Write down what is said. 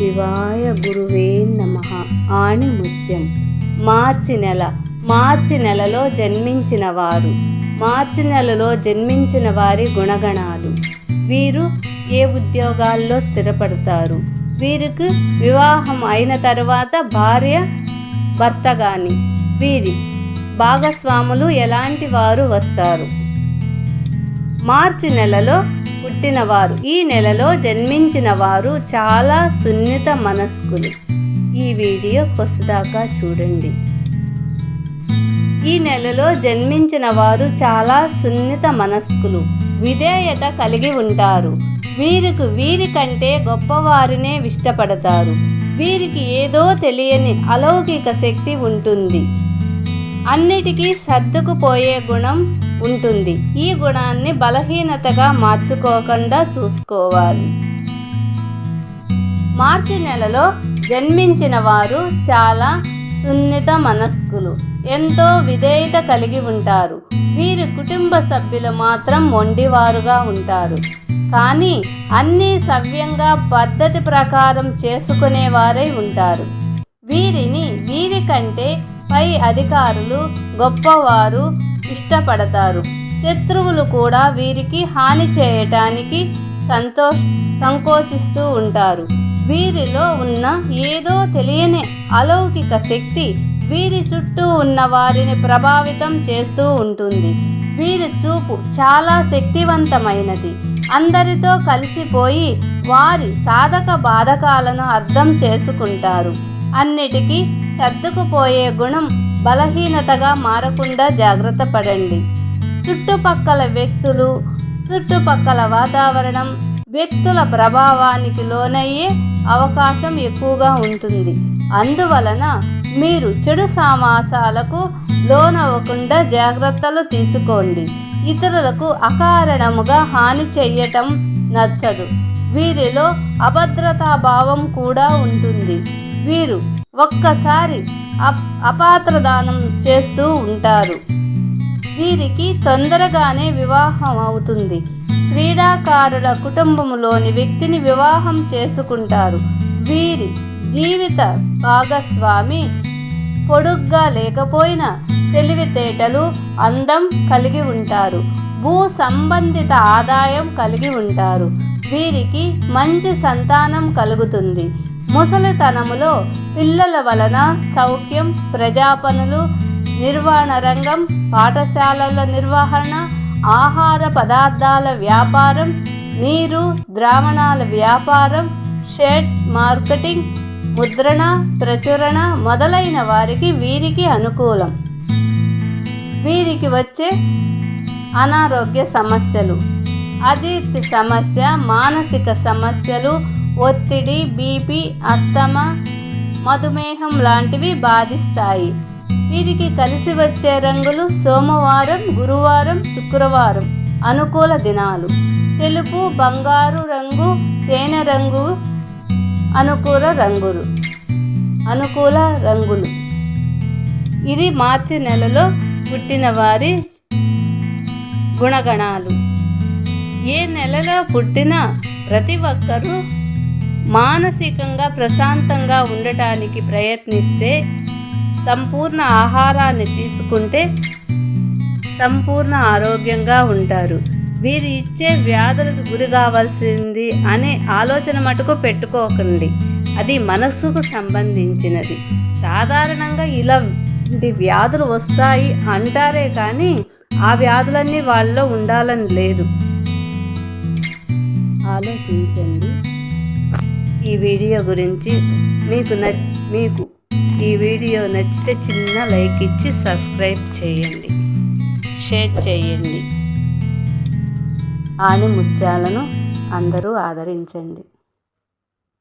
శివాయ గురువే నమ. ఆణిముత్యం. మార్చి నెల. మార్చి నెలలో జన్మించిన వారు. మార్చి నెలలో జన్మించిన వారి గుణగణాలు. వీరు ఏ ఉద్యోగాల్లో స్థిరపడతారు? వీరికి వివాహం అయిన తర్వాత భార్య భర్త కానీ వీరి భాగస్వాములు ఎలాంటి వారు వస్తారు? మార్చి నెలలో పుట్టినవారు. ఈ నెలలో జన్మించిన వారు చాలా సున్నిత మనస్కులు. ఈ వీడియో కొసదాకా చూడండి. ఈ నెలలో జన్మించిన వారు చాలా సున్నిత మనస్కులు. విధేయత కలిగి ఉంటారు. వీరికి వీరికంటే గొప్పవారినే ఇష్టపడతారు. వీరికి ఏదో తెలియని అలౌకిక శక్తి ఉంటుంది. అన్నిటికీ సర్దుకుపోయే గుణం ఉంటుంది. ఈ గుణాన్ని బలహీనతగా మార్చుకోకుండా చూసుకోవాలి. మార్చి నెలలో జన్మించిన వారు చాలా సున్నిత మనస్కులు. ఎంతో విధేయత కలిగి ఉంటారు. వీరి కుటుంబ సభ్యులు మాత్రం మొండివారుగా ఉంటారు. కానీ అన్నీ సవ్యంగా పద్ధతి ప్రకారం చేసుకునేవారై ఉంటారు. వీరిని వీరి కంటే పై అధికారులు గొప్పవారు ఇష్టపడతారు. శత్రువులు కూడా వీరికి హాని చేయటానికి సంతోష్ సంకోచిస్తూ ఉంటారు. వీరిలో ఉన్న ఏదో తెలియని అలౌకిక శక్తి వీరి చుట్టూ ఉన్న వారిని ప్రభావితం చేస్తూ ఉంటుంది. వీరి చూపు చాలా శక్తివంతమైనది. అందరితో కలిసిపోయి వారి సాధక బాధకాలను అర్థం చేసుకుంటారు. అన్నిటికీ సర్దుకుపోయే గుణం బలహీనతగా మారకుండా జాగ్రత్త పడండి. చుట్టుపక్కల వ్యక్తులు చుట్టుపక్కల వాతావరణం వ్యక్తుల ప్రభావానికి లోనయ్యే అవకాశం ఎక్కువగా ఉంటుంది. అందువలన మీరు చెడు సామాసాలకు లోనవ్వకుండా జాగ్రత్తలు తీసుకోండి. ఇతరులకు అకారణముగా హాని చెయ్యటం నచ్చదు. వీరిలో అభద్రతా భావం కూడా ఉంటుంది. వీరు ఒక్కసారి అప్ అపాత్రదానం చేస్తూ ఉంటారు. వీరికి తొందరగానే వివాహం అవుతుంది. క్రీడాకారుల కుటుంబంలోని వ్యక్తిని వివాహం చేసుకుంటారు. వీరి జీవిత భాగస్వామి పొడుగ్గా లేకపోయినా తెలివితేటలు అందం కలిగి ఉంటారు. భూ సంబంధిత ఆదాయం కలిగి ఉంటారు. వీరికి మంచి సంతానం కలుగుతుంది. ముసలితనములో పిల్లల వలన సౌఖ్యం ప్రజాపనులు నిర్వహణ రంగం పాఠశాలల నిర్వహణ ఆహార పదార్థాల వ్యాపారం నీరు ద్రావణాల వ్యాపారం షెడ్ మార్కెటింగ్ ముద్రణ ప్రచురణ మొదలైన వారికి వీరికి అనుకూలం. వీరికి వచ్చే అనారోగ్య సమస్యలు అజీర్తి సమస్య మానసిక సమస్యలు ఒత్తిడి బీపీ అస్తమా మధుమేహం లాంటివి బాధిస్తాయి. వీరికి కలిసి వచ్చే రంగులు సోమవారం గురువారం శుక్రవారం అనుకూల దినాలు. తెలుపు బంగారు రంగు తేనె రంగు అనుకూల రంగులు. అనుకూల రంగులు. ఇది మార్చి నెలలో పుట్టిన వారి గుణగణాలు. ఏ నెలలో పుట్టిన ప్రతి ఒక్కరూ మానసికంగా ప్రశాంతంగా ఉండటానికి ప్రయత్నిస్తే సంపూర్ణ ఆహారాన్ని తీసుకుంటే సంపూర్ణ ఆరోగ్యంగా ఉంటారు. వీరు ఇచ్చే వ్యాధులకు గురి కావాల్సింది అనే ఆలోచన మటుకు పెట్టుకోకండి. అది మనస్సుకు సంబంధించినది. సాధారణంగా ఇలా వ్యాధులు వస్తాయి అంటారే కానీ ఆ వ్యాధులన్నీ వాళ్ళలో ఉండాలని లేదు. ఆలోచించండి. ఈ వీడియో గురించి మీకు న మీకు ఈ వీడియో నచ్చితే చిన్న లైక్ ఇచ్చి సబ్స్క్రైబ్ చేయండి. షేర్ చేయండి. ఆని ముత్యాలను అందరూ ఆదరించండి.